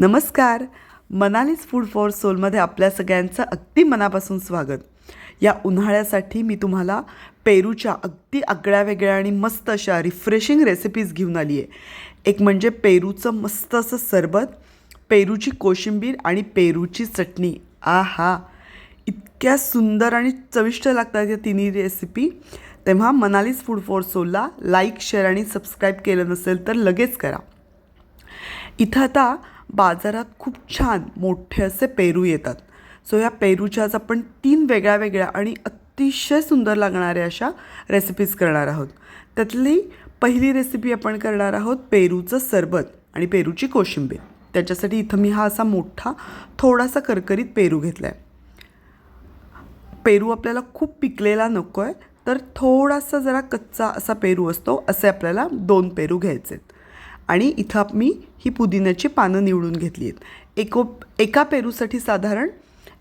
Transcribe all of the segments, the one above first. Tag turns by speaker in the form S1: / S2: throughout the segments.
S1: नमस्कार. मनालीज food for सोलमध्ये आपल्या सगळ्यांचं अगदी मनापासून स्वागत. या उन्हाळ्यासाठी मी तुम्हाला पेरूच्या अगदी आगळ्या वेगळ्या आणि मस्त अशा रिफ्रेशिंग रेसिपीज घेऊन आली आहे एक म्हणजे पेरूचं मस्त असं सरबत पेरूची कोशिंबीर आणि पेरूची चटणी. आ हा इतक्या सुंदर आणि चविष्ट लागतात या तिन्ही रेसिपी तेव्हा मनालीज फूड फॉर सोलला लाईक शेअर आणि सबस्क्राईब केलं नसेल तर लगेच करा. इथं आता बाजारात खूप छान मोठे असे पेरू येतात. सो या पेरूच्या आज आपण तीन वेगळ्या वेगळ्या आणि अतिशय सुंदर लागणाऱ्या अशा रेसिपीज करणार आहोत. त्यातली पहिली रेसिपी आपण करणार आहोत पेरूचं सरबत आणि पेरूची कोशिंबीर. त्याच्यासाठी इथं मी हा असा मोठा थोडासा करकरीत पेरू घेतला आहे पेरू आपल्याला खूप पिकलेला नको आहे तर थोडासा जरा कच्चा असा पेरू असतो असे आपल्याला दोन पेरू घ्यायचे आहेत आणि इथं मी ही पुदिन्याची पानं निवडून घेतली आहेत. एको एका पेरूसाठी साधारण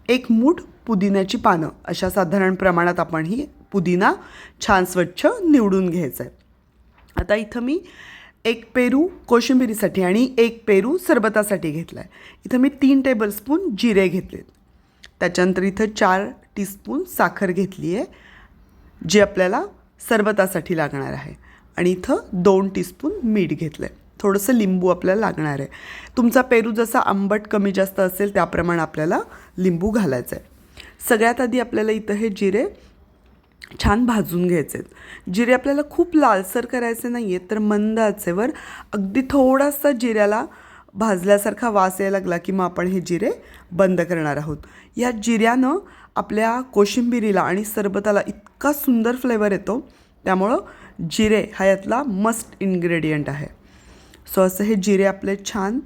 S1: एक मूठ पुदिन्याची पानं अशा साधारण प्रमाणात आपण ही पुदिना छान स्वच्छ निवडून घ्यायचं आहे. आता इथं मी एक पेरू कोशिंबिरीसाठी आणि एक पेरू सरबतासाठी घेतला आहे इथं मी तीन टेबलस्पून जिरे घेतलेत. त्याच्यानंतर इथं चार टीस्पून साखर घेतली आहे जी आपल्याला सरबतासाठी लागणार आहे. आणि इथं दोन टीस्पून मीठ घेतलं आहे थोडंसं लिंबू आपल्याला लागणार आहे. तुमचा पेरू जसा आंबट कमी जास्त असेल त्याप्रमाणे आपल्याला लिंबू घालायचं आहे सगळ्यात आधी आपल्याला इथं हे जिरे छान भाजून घ्यायचे आहेत जिरे आपल्याला खूप लालसर करायचे नाही आहेत तर मंद आचेवर अगदी थोडासा जिऱ्याला भाजल्यासारखा वास यायला लागला की मग आपण हे जिरे बंद करणार आहोत. या जिऱ्यानं आपल्या कोशिंबिरीला आणि सरबताला इतका सुंदर फ्लेवर येतो त्यामुळं जिरे हा यातला मस्ट इन्ग्रेडियंट आहे. सो असं हे जिरे आपले छान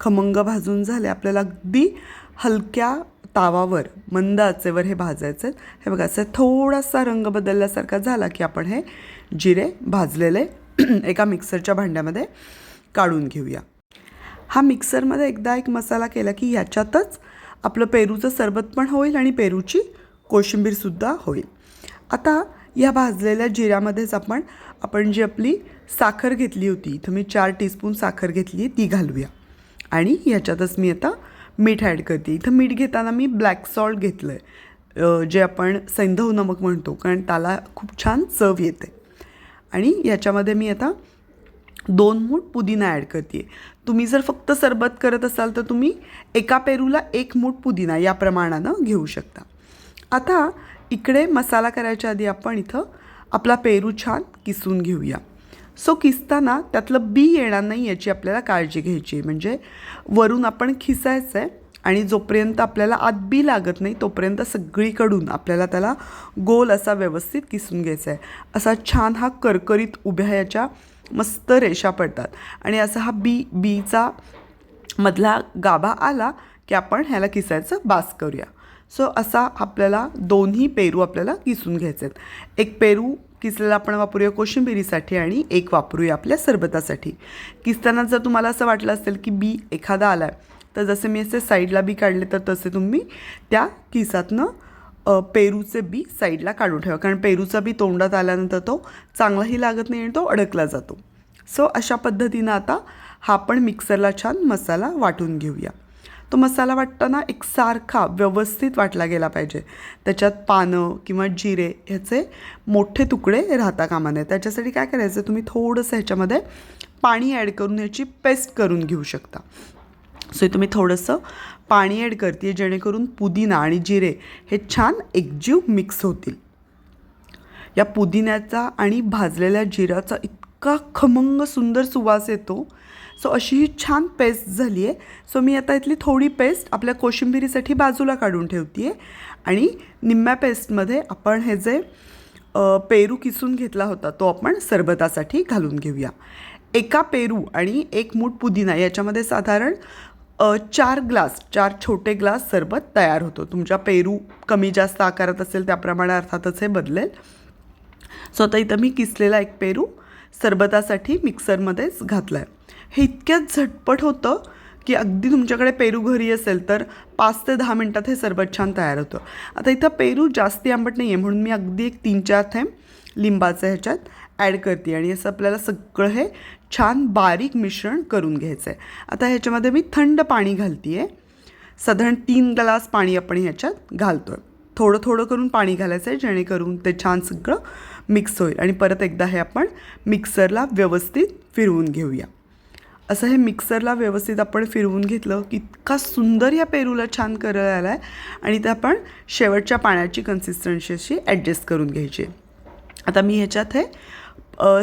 S1: खमंग भाजून झाले. आपल्याला अगदी हलक्या तावावर मंद आचेवर हे भाजायचे आहेत. हे बघा असं थोडासा रंग बदलल्यासारखा झाला की आपण हे जिरे भाजलेले एका मिक्सरच्या भांड्यामध्ये काढून घेऊया. हा मिक्सरमध्ये एकदा एक मसाला केला की ह्याच्यातच आपलं पेरूचं सरबत पण होईल आणि पेरूची कोशिंबीरसुद्धा होईल. आता या भाजलेल्या जिऱ्यामध्येच आपण आपण जी आपली साखर घेतली होती इथं मी चार टीस्पून साखर घेतली आहे ती घालूया. आणि ह्याच्यातच मी आता मीठ ॲड करते. इथं मीठ घेताना मी ब्लॅक सॉल्ट घेतलं आहे जे आपण सैंधव नमक म्हणतो कारण त्याला खूप छान चव येते. आणि याच्यामध्ये मी आता दोन मूठ पुदिना ॲड करते. तुम्ही जर फक्त सरबत करत असाल तर तुम्ही एका पेरूला एक मूठ पुदिना या प्रमाणानं घेऊ शकता. आता इकडे मसाला करायच्या आधी आपण इथं आपला पेरू छान किसून घेऊया. सो किसताना त्यातलं बी येणार नाही याची आपल्याला काळजी घ्यायची आहे. म्हणजे वरून आपण खिसायचं आहे आणि जोपर्यंत आपल्याला आत बी लागत नाही तोपर्यंत सगळीकडून आपल्याला त्याला गोल असा व्यवस्थित किसून घ्यायचा आहे असा छान हा करकरीत उभ्या याच्या मस्त रेषा पडतात. आणि असा हा बी बीचा मधला गाभा आला की आपण ह्याला किसायचं बास करूया. सो असा आपल्याला दोन्ही पेरू आपल्याला किसून घ्यायचे आहेत. एक पेरू किसलेला आपण वापरूया कोशिंबिरीसाठी आणि एक वापरूया आपल्या सरबतासाठी. किसताना जर तुम्हाला असं वाटलं असेल की बी एखादा आला आहे तर जसे मी असे साईडला बी काढले तर तसे तुम्ही त्या किसातनं पेरूचे बी साईडला काढून ठेवा. कारण पेरूचा बी तोंडात आल्यानंतर तो चांगलाही लागत नाही आणि तो अडकला जातो. सो अशा पद्धतीनं आता हा पण मिक्सरला छान मसाला वाटून घेऊया. तो मसाला वाटताना एकसारखा व्यवस्थित वाटला गेला पाहिजे. त्याच्यात पानं किंवा जिरे ह्याचे मोठे तुकडे राहता कामा नये. त्याच्यासाठी काय करायचं? तुम्ही थोडंसं ह्याच्यामध्ये पाणी ॲड करून ह्याची पेस्ट करून घेऊ शकता. सो तुम्ही थोडंसं पाणी ॲड करते जेणेकरून पुदिना आणि जिरे हे छान एकजीव मिक्स होतील. या पुदिन्याचा आणि भाजलेल्या जिऱ्याचा इतका खमंग सुंदर सुवास येतो. सो अशी ही छान पेस्ट झाली आहे. सो मी आता इथली थोडी पेस्ट आपल्या कोशिंबिरीसाठी बाजूला काढून ठेवते आहे आणि निम्म्या पेस्टमध्ये आपण हे जे पेरू किसून घेतला होता तो आपण सरबतासाठी घालून घेऊया. एका पेरू आणि एक मूठ पुदिना याच्यामध्ये साधारण चार ग्लास चार छोटे ग्लास सरबत तयार होतो. तुमच्या पेरू कमी जास्त आकारात असेल त्याप्रमाणे अर्थातच हे बदलेल. सो आता इथं मी किसलेला एक पेरू सरबतासाठी मिक्सरमध्येच घातला आहे हे इतक्यात झटपट होतं की अगदी तुमच्याकडे पेरू घरी असेल तर पाच ते दहा मिनटात हे सरबत छान तयार होतं. आता इथं पेरू जास्ती आंबट नाही आहे म्हणून मी अगदी एक तीन चार थेंब लिंबाचं ह्याच्यात ॲड करते आणि असं आपल्याला सगळं हे छान बारीक मिश्रण करून घ्यायचं आहे आता ह्याच्यामध्ये मी थंड पाणी घालते आहे साधारण तीन ग्लास पाणी आपण ह्याच्यात घालतो आहे थोडं थोडं करून पाणी घालायचं आहे जेणेकरून ते छान सगळं मिक्स होईल. आणि परत एकदा हे आपण मिक्सरला व्यवस्थित फिरवून घेऊया. असं हे मिक्सरला व्यवस्थित आपण फिरवून घेतलं की इतका सुंदर या पेरूला छान करायला आला आहे आणि ते आपण शेवटच्या पाण्याची कन्सिस्टन्सी अशी ॲडजस्ट करून घ्यायची. आता मी ह्याच्यात हे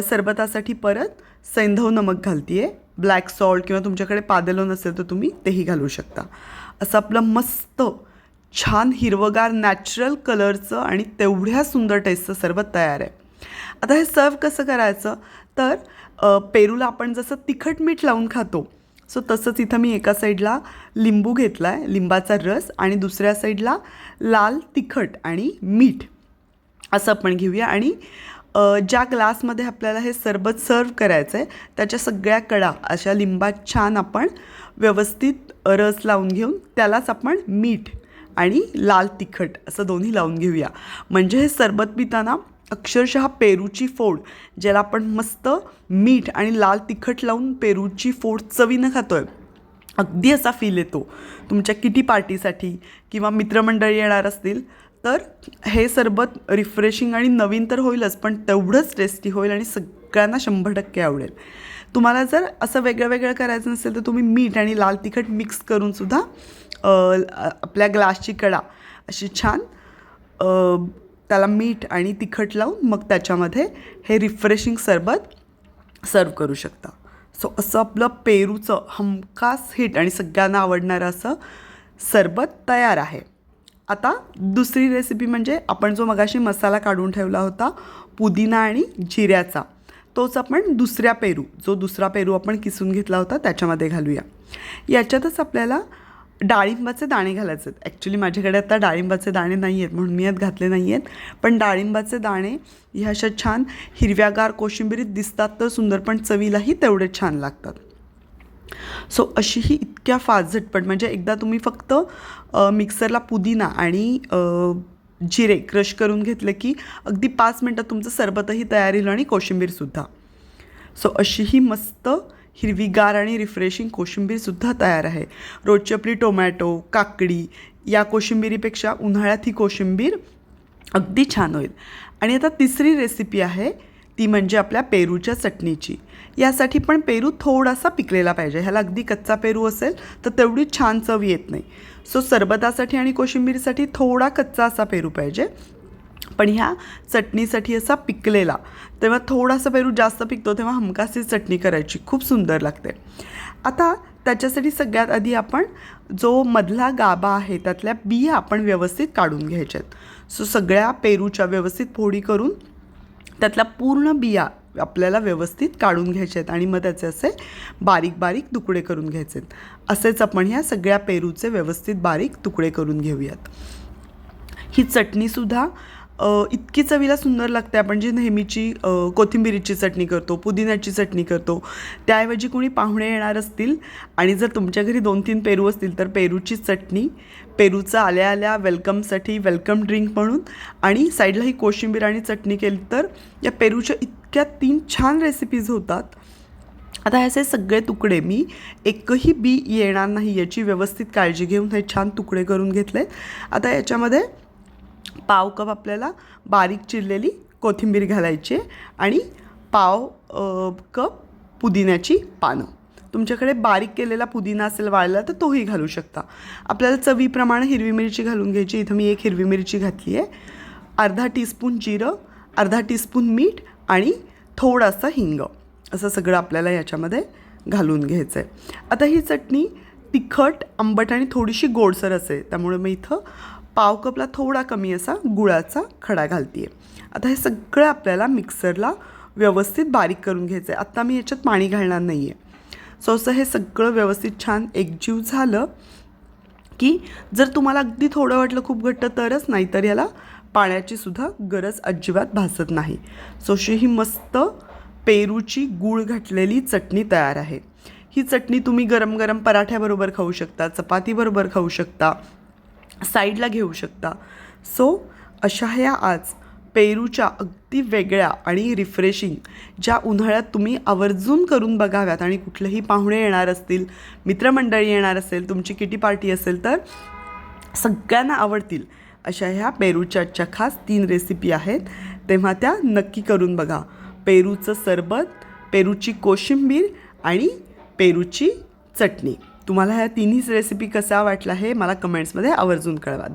S1: सरबतासाठी परत सैंधव नमक घालते आहे ब्लॅक सॉल्ट किंवा तुमच्याकडे पादेलो नसेल तर तुम्ही तेही घालू शकता. असं आपलं मस्त छान हिरवगार नॅचरल कलरचं आणि तेवढ्या सुंदर टेस्टचं सर्व तयार आहे. आता हे सर्व कसं करायचं? तर पेरूला आपण जसं तिखट मीठ लावून खातो सो तसंच इथं मी एका साईडला लिंबू घेतला आहे लिंबाचा रस आणि दुसऱ्या साईडला लाल तिखट आणि मीठ. असं आपण घेऊया आणि ज्या ग्लासमध्ये आपल्याला हे सरबत सर्व करायचं आहे त्याच्या सगळ्या कडा अशा लिंबात छान आपण व्यवस्थित रस लावून घेऊन त्यालाच आपण मीठ आणि लाल तिखट असं दोन्ही लावून घेऊया. म्हणजे हे सरबत पिताना अक्षरशः पेरूची फोड ज्याला आपण मस्त मीठ आणि लाल तिखट लावून पेरूची फोड चवीनं खातोय. अगदी असा फील येतो. तुमच्या किटी पार्टीसाठी किंवा मित्रमंडळी येणार असतील तर हे सरबत रिफ्रेशिंग आणि नवीन तर होईलच पण तेवढंच टेस्टी होईल आणि सगळ्यांना शंभर टक्के आवडेल. तुम्हाला जर असं वेगळं वेगळं करायचं नसेल तर तुम्ही मीठ आणि लाल तिखट मिक्स करून सुद्धा आपल्या ग्लासची कडा अशी छान त्याला मीठ आणि तिखट लावून मग त्याच्यामध्ये हे रिफ्रेशिंग सरबत सर्व करू शकता. सो असं आपलं पेरूचं हमखास हिट आणि सगळ्यांना आवडणारं असं सरबत तयार आहे. आता दुसरी रेसिपी म्हणजे आपण जो मगाशी मसाला काढून ठेवला होता पुदिना आणि जिऱ्याचा. तोच आपण दुसऱ्या पेरू जो दुसरा पेरू आपण किसून घेतला होता त्याच्यामध्ये घालूया. याच्यातच आपल्याला डाळिंबाचे दाणे घालायचे आहेत. ॲक्च्युली माझ्याकडे आता डाळिंबाचे दाणे नाही आहेत म्हणून मी यात घातले नाही आहेत. पण डाळिंबाचे दाणे ह्या अशा छान हिरव्यागार कोशिंबिरीत दिसतात तर सुंदर पण चवीलाही तेवढे छान लागतात. सो अशी ही इतक्या फास्ट झटपट म्हणजे एकदा तुम्ही फक्त मिक्सरला पुदिना आणि जिरे क्रश करून घेतले की अगदी पाच मिनटात तुमचं सरबतही तयार होईल आणि कोशिंबीरसुद्धा सो अशी ही मस्त हिरवीगार आणि रिफ्रेशिंग कोशिंबीरसुद्धा तयार आहे. रोजची आपली टोमॅटो काकडी या कोशिंबिरीपेक्षा उन्हाळ्यात ही कोशिंबीर अगदी छान होईल. आणि आता तिसरी रेसिपी आहे ती म्हणजे आपल्या पेरूच्या चटणीची. यासाठी पण पेरू थोडासा पिकलेला पाहिजे. ह्याला अगदी कच्चा पेरू असेल तर तेवढी छान चव येत नाही. सो सरबतासाठी आणि कोशिंबीरीसाठी थोडा कच्चा असा पेरू पाहिजे. पण ह्या चटणीसाठी असा पिकलेला तेव्हा थोडासा पेरू जास्त पिकतो तेव्हा हमकासी चटणी करायची. खूप सुंदर लागते. आता त्याच्यासाठी सगळ्यात आधी आपण जो मधला गाभा आहे त्यातल्या बिया आपण व्यवस्थित काढून घ्यायच्यात. सो सगळ्या पेरूच्या व्यवस्थित फोडी करून त्यातल्या पूर्ण बिया आपल्याला व्यवस्थित काढून घ्यायचे आहेत आणि मग त्याचे असे बारीक बारीक तुकडे करून घ्यायचे आहेत. असेच आपण ह्या सगळ्या पेरूचे व्यवस्थित बारीक तुकडे करून घेऊयात. ही चटणीसुद्धा इतकी चवीला सुंदर लागते आपण जी नेहमीची कोथिंबीरीची कोथिंबिरीची चटणी करतो पुदिन्याची चटणी करतो त्याऐवजी कोणी पाहुणे येणार असतील आणि जर तुमच्या घरी दोन तीन पेरू असतील तर पेरूची चटणी पेरूचा आल्या आल्या वेलकमसाठी वेलकम ड्रिंक म्हणून आणि साईडला ही कोशिंबीर आणि चटणी केली तर या पेरूच्या इतक्या तीन छान रेसिपीज होतात. आता ह्याचे सगळे तुकडे मी एकही बी येणार नाही याची व्यवस्थित काळजी घेऊन हे छान तुकडे करून घेतले आता याच्यामध्ये पाव कप आपल्याला बारीक चिरलेली कोथिंबीर घालायची आहे आणि पाव कप पुदिन्याची पानं. तुमच्याकडे बारीक केलेला पुदिना असेल वाळला तर तोही घालू शकता. आपल्याला चवीप्रमाणे हिरवी मिरची घालून घ्यायची. इथं मी एक हिरवी मिरची घातली आहे. अर्धा टीस्पून जिरं अर्धा टीस्पून मीठ आणि थोडासा हिंग. असं सगळं आपल्याला याच्यामध्ये घालून घ्यायचं आहे आता ही चटणी तिखट आंबट आणि थोडीशी गोडसर असेल. त्यामुळे मी इथं पाव कपला थोडा कमी असा गुळाचा खडा घालते आहे आता हे सगळं आपल्याला मिक्सरला व्यवस्थित बारीक करून घ्यायचं आहे आत्ता मी याच्यात पाणी घालणार नाही आहे सो असं हे सगळं व्यवस्थित छान एकजीव झालं की जर तुम्हाला अगदी थोडं वाटलं खूप घट्ट तरच नाहीतर याला पाण्याची सुद्धा गरज अजिबात भासत नाही. सोशी ही मस्त पेरूची गूळ घातलेली चटणी तयार आहे. ही चटणी तुम्ही गरम गरम पराठ्याबरोबर खाऊ शकता चपातीबरोबर खाऊ शकता साईडला घेऊ शकता. सो अशा ह्या आज पेरूच्या अगदी वेगळ्या आणि रिफ्रेशिंग ज्या उन्हाळ्यात तुम्ही आवर्जून करून बघाव्यात आणि कुठलेही पाहुणे येणार असतील मित्रमंडळी येणार असेल तुमची किटी पार्टी असेल तर सगळ्यांना आवडतील अशा ह्या पेरूच्या खास तीन रेसिपी आहेत. तेव्हा त्या नक्की करून बघा. पेरूचं सरबत पेरूची कोशिंबीर आणि पेरूची चटणी. तुम्हाला ह्या तिन्हीच रेसिपी कसा वाटला हे मला कमेंट्समध्ये आवर्जून कळवा.